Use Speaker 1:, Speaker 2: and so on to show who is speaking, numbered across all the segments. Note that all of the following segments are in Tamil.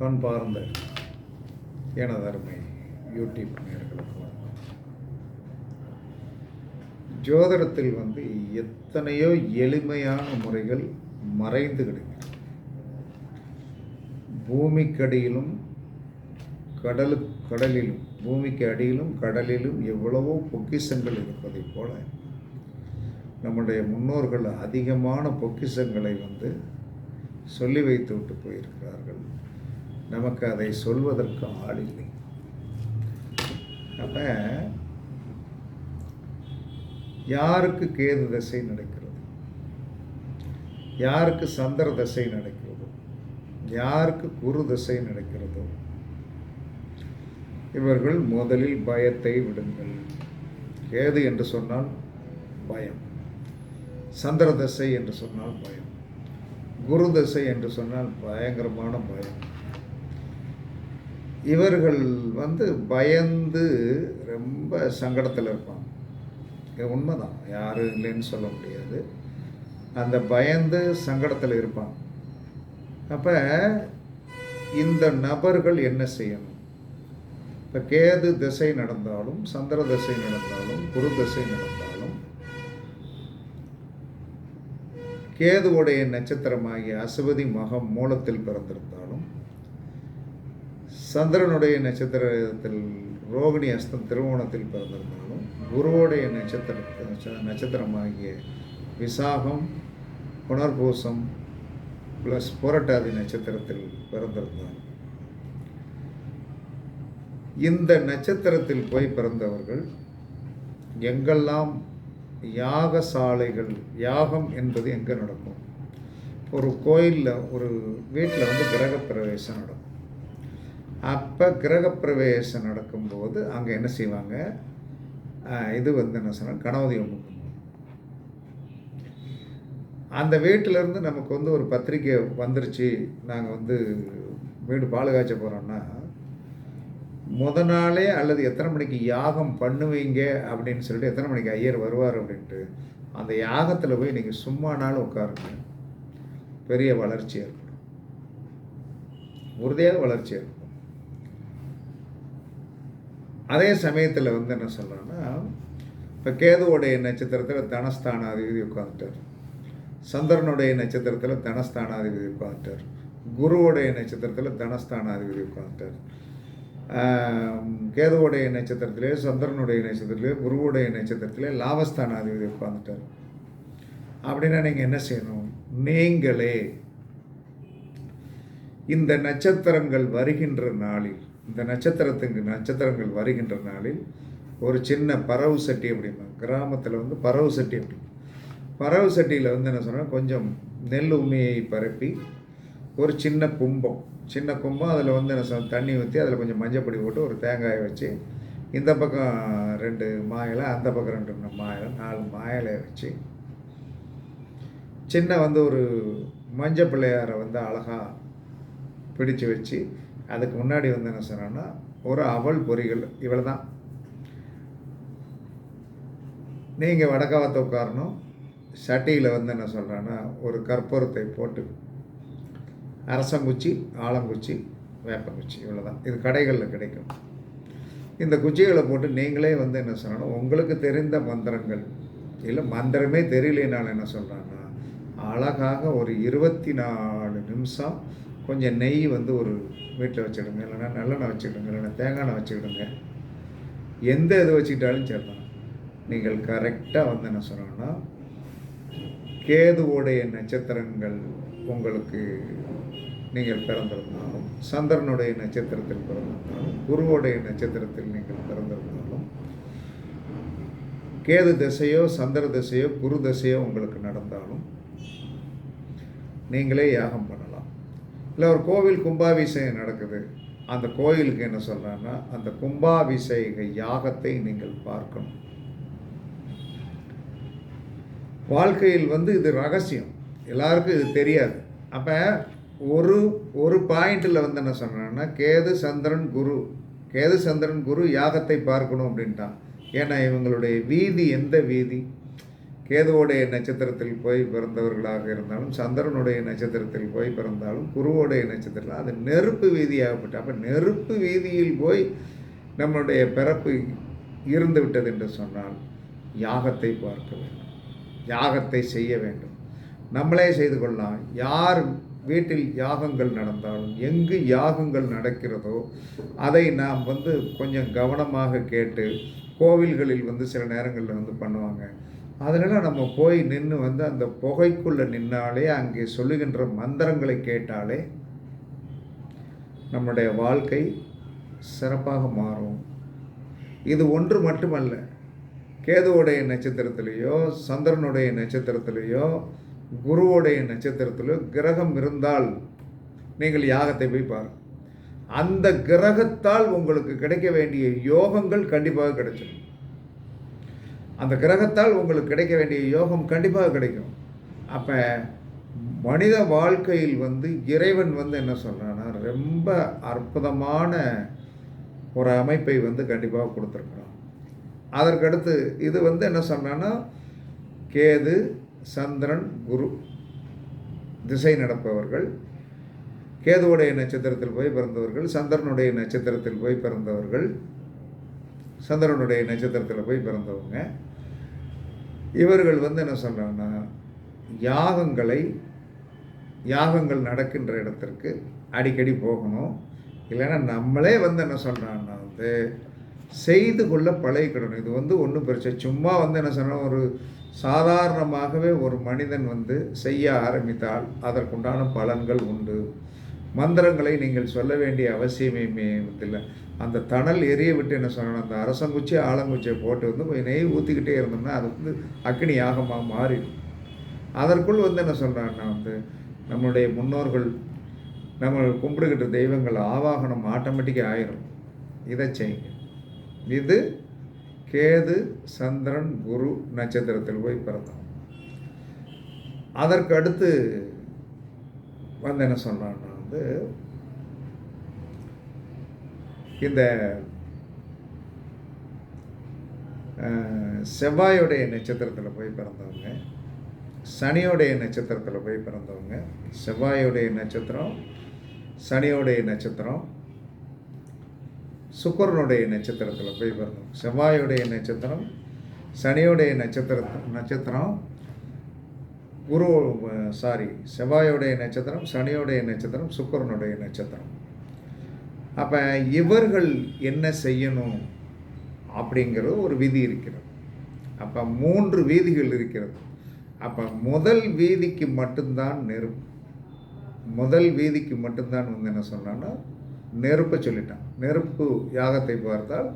Speaker 1: நான் பார்ந்த எனது அருமை யூடியூப் நேர்களுக்கு ஜோதிடத்தில் வந்து எத்தனையோ எளிமையான முறைகள் மறைந்து கிடக்கிறது. பூமிக்கடியிலும் கடலு கடலிலும் பூமிக்கு அடியிலும் கடலிலும் எவ்வளவோ பொக்கிஷங்கள் இருப்பதைப் போல நம்முடைய முன்னோர்கள் அதிகமான பொக்கிஷங்களை வந்து சொல்லி வைத்து விட்டு போயிருக்கிறார்கள். நமக்கு அதை சொல்வதற்கு ஆள் இல்லை. அப்ப யாருக்கு கேது தசை நடக்கிறது? யாருக்கு சந்திர தசை நடக்கிறதோ? யாருக்கு குரு தசை நடக்கிறதோ? இவர்கள் முதலில் பயத்தை விடுங்கள். கேது என்று சொன்னால் பயம். சந்திர தசை என்று சொன்னால் பயம். குரு தசை என்று சொன்னால் பயங்கரமான பயம். இவர்கள் வந்து பயந்து ரொம்ப சங்கடத்தில் இருப்பாங்க. இது உண்மைதான். யாரும் இல்லைன்னு சொல்ல முடியாது. அந்த பயந்து சங்கடத்தில் இருப்பாங்க. அப்போ இந்த நபர்கள் என்ன செய்யணும்? இப்போ கேது திசை நடந்தாலும் சந்திர திசை நடந்தாலும் குரு திசை நடந்தாலும் கேதுவுடைய நட்சத்திரமாகிய அசுவதி மகம் மூலத்தில் பிறந்திருந்தாலும் சந்திரனுடைய நட்சத்திரத்தில் ரோகிணி அஸ்தம் திருவோணத்தில் பிறந்திருந்தாலும் குருவோடைய நட்சத்திர நட்சத்திரமாகிய விசாகம் புனர்பூசம் ப்ளஸ் புரட்டாதி நட்சத்திரத்தில் பிறந்திருந்தார். இந்த நட்சத்திரத்தில் போய் பிறந்தவர்கள் எங்கெல்லாம் யாக சாலைகள் யாகம் என்பது எங்கே நடக்கும்? ஒரு கோயிலில் ஒரு வீட்டில் வந்து கிரகப்பிரவேசம் நடக்கும். அப்போ கிரகப்பிரவேசம் நடக்கும்போது அங்கே என்ன செய்வாங்க? இது வந்து என்ன சொன்னால் கணவதியம் அந்த வீட்டிலேருந்து நமக்கு வந்து ஒரு பத்திரிக்கை வந்துருச்சு. நாங்கள் வந்து வீடு பால் காய்ச்ச போகிறோன்னா முத நாளே அல்லது எத்தனை மணிக்கு யாகம் பண்ணுவீங்க அப்படின்னு சொல்லிட்டு எத்தனை மணிக்கு ஐயர் வருவார் அப்படின்ட்டு அந்த யாகத்தில் போய் நீங்கள் சும்மா நாள் உட்காருங்க. பெரிய வளர்ச்சி ஏற்படும். உறுதியாக வளர்ச்சி ஏற்படும். அதே சமயத்தில் வந்து என்ன சொல்கிறேன்னா இப்போ கேதுவோடைய நட்சத்திரத்தில் தனஸ்தானாதிபதி உட்காந்துட்டார் சந்திரனுடைய நட்சத்திரத்தில் தனஸ்தானாதிபதி உட்காந்துட்டார் குருவுடைய நட்சத்திரத்தில் தனஸ்தானாதிபதி உட்காந்துட்டார் கேதுவோடைய நட்சத்திரத்திலே சந்திரனுடைய நட்சத்திரத்திலே குருவுடைய நட்சத்திரத்திலே லாபஸ்தானாதிபதி உட்காந்துட்டார் அப்படின்னா நீங்கள் என்ன செய்யணும்? நீங்களே இந்த நட்சத்திரங்கள் வருகின்ற நாளில் இந்த நட்சத்திரத்துக்கு நட்சத்திரங்கள் வருகின்ற நாளில் ஒரு சின்ன பறவு சட்டி அப்படிமா கிராமத்தில் வந்து பறவு சட்டி அப்படி. பறவு சட்டியில் வந்து என்ன சொன்னால் கொஞ்சம் நெல் உண்மையை பரப்பி ஒரு சின்ன கும்பம். சின்ன கும்பம் அதில் வந்து என்ன சொன்ன தண்ணி ஊற்றி அதில் கொஞ்சம் மஞ்சப்பொடி போட்டு ஒரு தேங்காயை வச்சு இந்த பக்கம் ரெண்டு மாயலை அந்த பக்கம் ரெண்டு மாயலை நாலு மாயலை வச்சு சின்ன வந்து ஒரு மஞ்ச பிள்ளையாரை வந்து அழகாக பிடிச்சு வச்சு அதுக்கு முன்னாடி வந்து என்ன சொன்னோன்னா ஒரு அவள் பொறிகள் இவ்வளோ தான் நீங்கள் வடக்காவத்தை உட்காரணும். சட்டியில் வந்து என்ன சொல்கிறேன்னா ஒரு கற்பூரத்தை போட்டு அரசங்குச்சி ஆலங்குச்சி வேப்பங்குச்சி இவ்வளோதான் இது கடைகளில் கிடைக்கும். இந்த குச்சிகளை போட்டு நீங்களே வந்து என்ன சொல்லணும் உங்களுக்கு தெரிந்த மந்திரங்கள். இல்லை மந்திரமே தெரியலனால என்ன சொல்கிறாங்கன்னா அழகாக ஒரு இருபத்தி நாலு நிமிஷம் கொஞ்சம் நெய் வந்து ஒரு வீட்டில் வச்சுக்கிடுங்க. இல்லைன்னா நல்லெண்ணெய் வச்சுக்கிடுங்க. இல்லைன்னா தேங்காய் எண்ணெய் வச்சுக்கிடுங்க. எந்த இது வச்சுக்கிட்டாலும் சரிதான் நீங்கள் கரெக்டாக வந்து என்ன சொன்னோன்னா கேதுவோடைய நட்சத்திரங்கள் உங்களுக்கு நீங்கள் பிறந்திருந்தாலும் சந்திரனுடைய நட்சத்திரத்தில் பிறந்திருந்தாலும் குருவோடைய நட்சத்திரத்தில் நீங்கள் பிறந்திருந்தாலும் கேது திசையோ சந்திர திசையோ குரு திசையோ உங்களுக்கு நடந்தாலும் நீங்களே யாகம் பண்ணலாம் இல்லை ஒரு கோவில் கும்பாபிஷேகம் நடக்குது. அந்த கோயிலுக்கு என்ன சொல்கிறாங்கன்னா அந்த கும்பாபிஷேக யாகத்தை நீங்கள் பார்க்கணும். வாழ்க்கையில் வந்து இது ரகசியம். எல்லாருக்கும் இது தெரியாது. அப்போ ஒரு ஒரு பாயிண்டில் வந்து என்ன சொன்னேன்னா கேது சந்திரன் குரு கேது சந்திரன் குரு யாகத்தை பார்க்கணும் அப்படின்ட்டான். ஏன்னா இவங்களுடைய வீதி எந்த வீதி? கேதுவோடைய நட்சத்திரத்தில் போய் பிறந்தவர்களாக இருந்தாலும் சந்திரனுடைய நட்சத்திரத்தில் போய் பிறந்தாலும் குருவோடைய நட்சத்திரத்தில் அது நெருப்பு வீதியாகப்பட்டு அப்போ நெருப்பு வீதியில் போய் நம்மளுடைய பிறப்பு இருந்து விட்டது என்று சொன்னால் யாகத்தை பார்க்க வேண்டும். யாகத்தை செய்ய வேண்டும். நம்மளே செய்து கொள்ளலாம். யார் வீட்டில் யாகங்கள் நடந்தாலும் எங்கு யாகங்கள் நடக்கிறதோ அதை நாம் வந்து கொஞ்சம் கவனமாக கேட்டு கோவில்களில் வந்து சில நேரங்களில் வந்து பண்ணுவாங்க. அதனால் நம்ம போய் நின்று வந்து அந்த புகைக்குள்ளே நின்னாலே அங்கே சொல்லுகின்ற மந்திரங்களை கேட்டாலே நம்முடைய வாழ்க்கை சிறப்பாக மாறும். இது ஒன்று மட்டுமல்ல. கேதுவுடைய நட்சத்திரத்திலேயோ சந்திரனுடைய நட்சத்திரத்திலேயோ குருவுடைய நட்சத்திரத்திலேயோ கிரகம் இருந்தால் நீங்கள் யாகத்தை போய் பாருங்கள் அந்த கிரகத்தால் உங்களுக்கு கிடைக்க வேண்டிய யோகங்கள் கண்டிப்பாக கிடைச்சிடும். அந்த கிரகத்தால் உங்களுக்கு கிடைக்க வேண்டிய யோகம் கண்டிப்பாக கிடைக்கும். அப்போ மனித வாழ்க்கையில் வந்து இறைவன் வந்து என்ன சொல்கிறான்னா ரொம்ப அற்புதமான ஒரு அமைப்பை வந்து கண்டிப்பாக கொடுத்துருக்குறான். அதற்கடுத்து இது வந்து என்ன சொன்னான்னா கேது சந்திரன் குரு திசை நடப்பவர்கள் கேதுவுடைய நட்சத்திரத்தில் போய் பிறந்தவர்கள் சந்திரனுடைய நட்சத்திரத்தில் போய் பிறந்தவர்கள் சந்திரனுடைய நட்சத்திரத்தில் போய் பிறந்தவங்க. இவர்கள் வந்து என்ன சொல்கிறாங்கன்னா யாகங்களை யாகங்கள் நடக்கின்ற இடத்திற்கு அடிக்கடி போகணும். இல்லைன்னா நம்மளே வந்து என்ன சொல்கிறாங்கன்னா வந்து செய்து கொள்ள பழகிக்கிடணும் இது வந்து ஒன்றும் பிரச்சனை சும்மா வந்து என்ன சொன்னால் ஒரு சாதாரணமாகவே ஒரு மனிதன் வந்து செய்ய ஆரம்பித்தால் அதற்குண்டான பலன்கள் உண்டு. மந்திரங்களை நீங்கள் சொல்ல வேண்டிய அவசியமே இல்லை அந்த தணல் எரிய விட்டு என்ன சொல்லணும் அந்த அரசங்குச்சி ஆலங்குச்சியை போட்டு வந்து கொஞ்சம் நெய் ஊற்றிக்கிட்டே இருந்தோம்னா அது வந்து அக்னி யாகமாக மாறிடும். அதற்குள் வந்து என்ன சொல்கிறாங்கன்னா வந்து நம்மளுடைய முன்னோர்கள் நம்ம கும்பிடுகிட்ட தெய்வங்கள் ஆவாகனம் ஆட்டோமேட்டிக்காக ஆயிரும். இதை செய்யுங்க. இது கேது சந்திரன் குரு நட்சத்திரத்தில் போய் பிறந்தோம். அதற்கு அடுத்து வந்து என்ன சொன்னான்னா வந்து இந்த செவ்வாயுடைய நட்சத்திரத்தில் போய் பிறந்தவங்க சனியோடைய நட்சத்திரத்தில் போய் பிறந்தவங்க செவ்வாயுடைய நட்சத்திரம் சனியோடைய நட்சத்திரம் சுக்கரனுடைய நட்சத்திரத்தில் போய் பிறந்தவங்க. செவ்வாயுடைய நட்சத்திரம் சனியோடைய நட்சத்திர நட்சத்திரம் குரு சாரி செவ்வாயோடைய நட்சத்திரம் சனியோடைய நட்சத்திரம் சுக்கரனுடைய நட்சத்திரம். அப்போ இவர்கள் என்ன செய்யணும் அப்படிங்கிறது ஒரு விதி இருக்கிறது. அப்போ மூன்று வீதிகள் இருக்கிறது. அப்போ முதல் வீதிக்கு மட்டும்தான் நெருப்பு. முதல் வீதிக்கு மட்டும்தான் வந்து என்ன சொன்னான்னா நெருப்பை சொல்லிட்டான். நெருப்பு யாகத்தை பார்த்தால்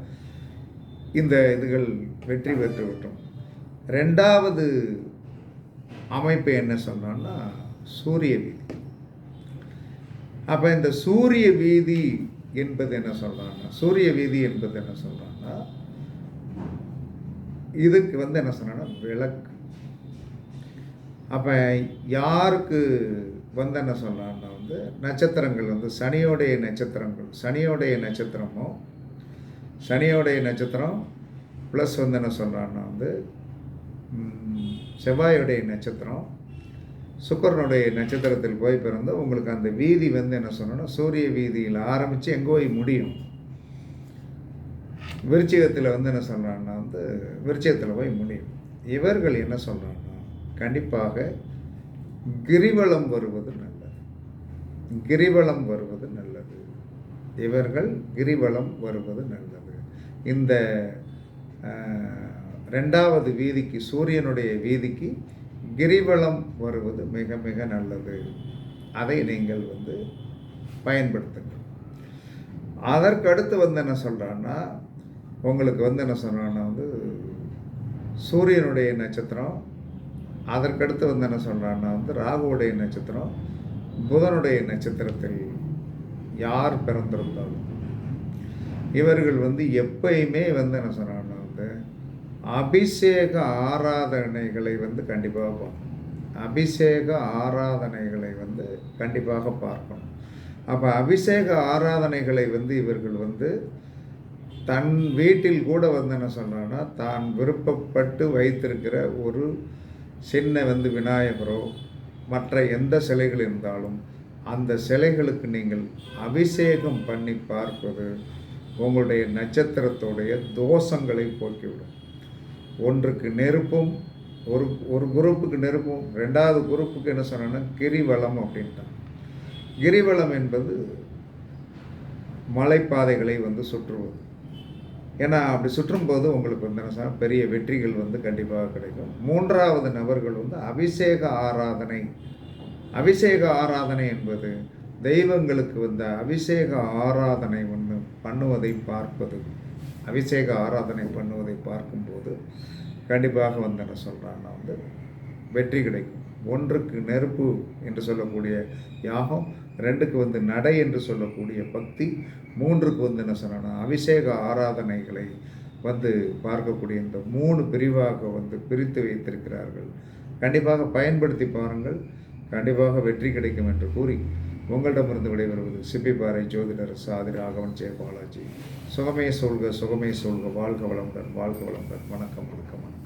Speaker 1: இந்த இதுகள் வெற்றி பெற்று விட்டோம். ரெண்டாவது அமைப்பு என்ன சொன்னோன்னா சூரிய வீதி. அப்போ இந்த சூரிய வீதி என்பது என்ன சொல்கிறான்னா சூரிய வீதி என்பது என்ன சொல்கிறான்னா இதுக்கு வந்து என்ன சொன்னா விளக்கு. அப்போ யாருக்கு வந்து என்ன சொல்கிறான்னா வந்து நட்சத்திரங்கள் வந்து சனியோடைய நட்சத்திரங்கள் சனியோடைய நட்சத்திரமோ சனியோடைய நட்சத்திரம் ப்ளஸ் வந்து என்ன சொல்கிறான்னா வந்து செவ்வாயுடைய நட்சத்திரம் சுக்கரனுடைய நட்சத்திரத்தில் போய் பிறந்து உங்களுக்கு அந்த வீதி வந்து என்ன சொன்னோன்னா சூரிய வீதியில் ஆரம்பித்து எங்கே போய் முடியும். விருச்சிகத்தில் வந்து என்ன சொல்கிறான்னா வந்து விருச்சிகத்தில் போய் முடியும். இவர்கள் என்ன சொல்கிறாங்கன்னா கண்டிப்பாக கிரிவலம் வருவது நல்லது. கிரிவலம் வருவது நல்லது. இவர்கள் கிரிவலம் வருவது நல்லது. இந்த ரெண்டாவது வீதிக்கு சூரியனுடைய வீதிக்கு கிரிவலம் வருவது மிக மிக நல்லது. அதை நீங்கள் வந்து பயன்படுத்துங்கள். அதற்கு அடுத்து வந்து என்ன சொல்கிறான்னா உங்களுக்கு வந்து என்ன சொல்கிறான்னா வந்து சூரியனுடைய நட்சத்திரம் அதற்கடுத்து வந்து என்ன சொல்கிறான்னா வந்து ராகுவுடைய நட்சத்திரம் புதனுடைய நட்சத்திரத்தில் யார் பிறந்திருந்தாலும். இவர்கள் வந்து எப்பயுமே வந்து என்ன சொல்கிறாங்கன்னா வந்து அபிஷேக ஆராதனைகளை வந்து கண்டிப்பாக பார்க்கணும். அபிஷேக ஆராதனைகளை வந்து கண்டிப்பாக பார்க்கணும். அப்போ அபிஷேக ஆராதனைகளை வந்து இவர்கள் வந்து தன் வீட்டில் கூட வந்து என்ன சொல்கிறான்னா தான் விருப்பப்பட்டு வைத்திருக்கிற ஒரு சின்ன வந்து விநாயகரோ மற்ற எந்த சிலைகள் இருந்தாலும் அந்த சிலைகளுக்கு நீங்கள் அபிஷேகம் பண்ணி பார்ப்பது உங்களுடைய நட்சத்திரத்துடைய தோஷங்களை போக்கிவிடும். ஒன்றுக்கு நெருப்பும் ஒரு ஒரு குரூப்புக்கு நெருப்பும் ரெண்டாவது குரூப்புக்கு என்ன சொன்னேன்னா கிரிவலம் அப்படின்ட்டான். கிரிவலம் என்பது மலைப்பாதைகளை வந்து சுற்றுவது. ஏன்னா அப்படி சுற்றும்போது உங்களுக்கு வந்து என்ன சொன்னால் பெரிய வெற்றிகள் வந்து கண்டிப்பாக கிடைக்கும். மூன்றாவது நபர்கள் வந்து அபிஷேக ஆராதனை. அபிஷேக ஆராதனை என்பது தெய்வங்களுக்கு வந்த அபிஷேக ஆராதனை ஒன்று பண்ணுவதை பார்ப்பது. அபிஷேக ஆராதனை பண்ணுவதை பார்க்கும்போது கண்டிப்பாக வந்து என்ன சொல்கிறான்னா வந்து வெற்றி கிடைக்கும். ஒன்றுக்கு நெருப்பு என்று சொல்லக்கூடிய யாகம் ரெண்டுக்கு வந்து நடை என்று சொல்லக்கூடிய பக்தி மூன்றுக்கு வந்து என்ன சொல்லணும்னா அபிஷேக ஆராதனைகளை வந்து பார்க்கக்கூடிய இந்த மூணு பிரிவாக வந்து பிரித்து வைத்திருக்கிறார்கள். கண்டிப்பாக பயன்படுத்தி பாருங்கள். கண்டிப்பாக வெற்றி கிடைக்கும் என்று கூறி உங்களிடமிருந்து விடைபெறுவது சிப்பிப்பாறை ஜோதிடர் சாதி ராகவன் ஜெயபாலாஜி. சுகமே சொல்க சுகமே சொல்க வாழ்க வளமுடன் வாழ்க வளமுடன். வணக்கம் வணக்கம் வணக்கம்.